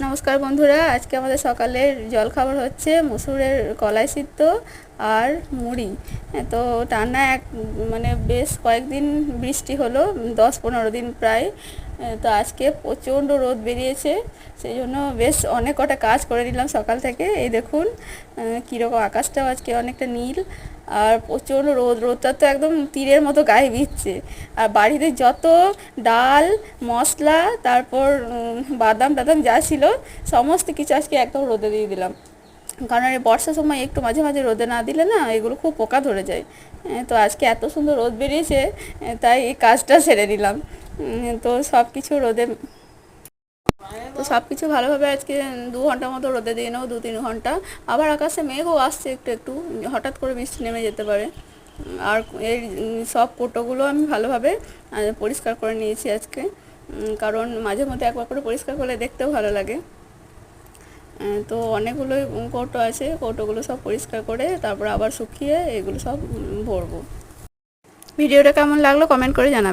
নমস্কার বন্ধুরা, আজকে আমাদের সকালের জলখাবার হচ্ছে মুসুরের কলাই সিদ্ধ আর মুড়ি। তো টানা এক মানে বেশ কয়েকদিন বৃষ্টি হলো, দশ পনেরো দিন প্রায়। তো আজকে প্রচণ্ড রোদ বেরিয়েছে, সেই জন্য বেশ অনেক কটা কাজ করে নিলাম সকাল থেকে। এই দেখুন কীরকম আকাশটাও আজকে অনেকটা নীল, আর প্রচণ্ড রোদ, রোদটা তো একদম তীরের মতো গায়ে বিচ্ছে আর বাড়িতে যত ডাল, মশলা, তারপর বাদাম টাদাম যা ছিল, সমস্ত কিছু আজকে একদম রোদে দিয়ে দিলাম। কারণ এই বর্ষার সময় একটু মাঝে মাঝে রোদে না দিলে না, এগুলো খুব পোকা ধরে যায়। তো আজকে এত সুন্দর রোদ বেরিয়েছে তাই এই কাজটা সেরে নিলাম। তো সব কিছু রোদে তো সব কিছু ভালোভাবে আজকে দু ঘণ্টা মতো রোদে দিয়ে নেব দু তিন ঘণ্টা। আবার আকাশে মেঘও আসছে একটু একটু, হঠাৎ করে বৃষ্টি নেমে যেতে পারে। আর এই সব কোটোগুলো আমি ভালোভাবে পরিষ্কার করে নিয়েছি আজকে। কারণ মাঝে মধ্যে একবার করে পরিষ্কার করলে দেখতেও ভালো লাগে। তো অনেকগুলোই কৌটো আছে কৌটোগুলো সব পরিষ্কার করে তারপর আবার শুকিয়ে এগুলো সব ভরবো। ভিডিওটা কেমন লাগল কমেন্ট করে জানাবেন